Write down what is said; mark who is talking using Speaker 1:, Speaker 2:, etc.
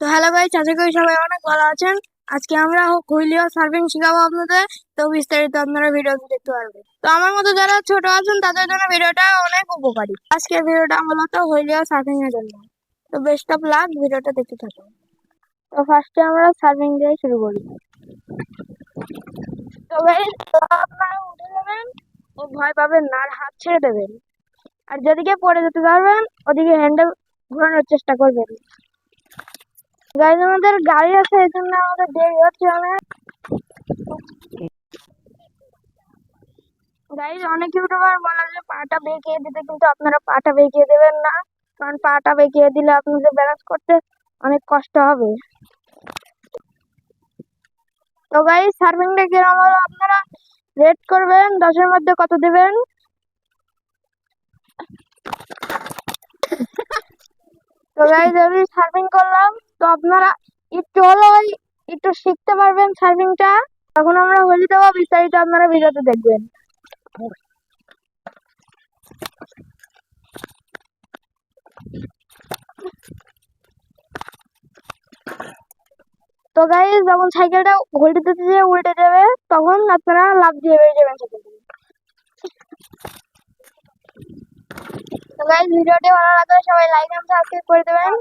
Speaker 1: তো hello guys আশা করি সবাই অনেক ভালো আছেন? আজকে আমরা হুইলিও সার্ফিং শেখাবো আপনাদের। তো বিস্তারিত আপনারা ভিডিও দেখতে পারবেন। তো আমার মতো যারা ছোট আছেন, তাদের জন্য ভিডিওটা অনেক উপকারী। আজকের ভিডিওটা মূলত হুইলিও সার্ফিং এর জন্য। তো বেস্ট অফ লাক ভিডিওটা দেখতে থাকুন। তো ফার্স্টে আমরা সার্ফিং দিয়ে শুরু করি। তো গাইস আপনারা উঠে যাবেন ও ভয় পাবেন না, আর হাত ছেড়ে দেবেন। আর যেদিকে পড়ে যেতে পারবেন, ওদিকে হ্যান্ডেল ঘোরানোর চেষ্টা করবেন। গাইজ আমাদের গাড়ি আছে, এই জন্য আমাদের দেরি হচ্ছে অনেক। গাইজ অনেক ইউটিউবার বলে যে পাটা বেঁকিয়ে দিতে, কিন্তু আপনারা পাটা বেঁকিয়ে দেবেন না। কারণ পাটা বেঁকিয়ে দিলে আপনাদের ব্যালেন্স করতে অনেক কষ্ট হবে। তো গাইজ সার্ফিংটা কীরকম হলো? আপনারা রেট করবেন, দশের মধ্যে কত দেবেন? গাইজ আমি সার্ফিং করলাম। তো আপনারা একটু হলেও একটু শিখতে পারবেন সার্ফিংটা তখন আমরা হোলি দেবো, বিস্তারিত আপনারা ভিডিওতে দেখবেন। তো গাইজ যখন সাইকেলটা উল্টে দিতে যেয়ে উল্টে যাবে, তখন আপনারা লাভ দিয়ে বেরিয়ে যাবেন সাইকেল তো গাইস ভিডিওটি ভালো লাগলে সবাই লাইক এন্ড সাবস্ক্রাইব করে দেবেন।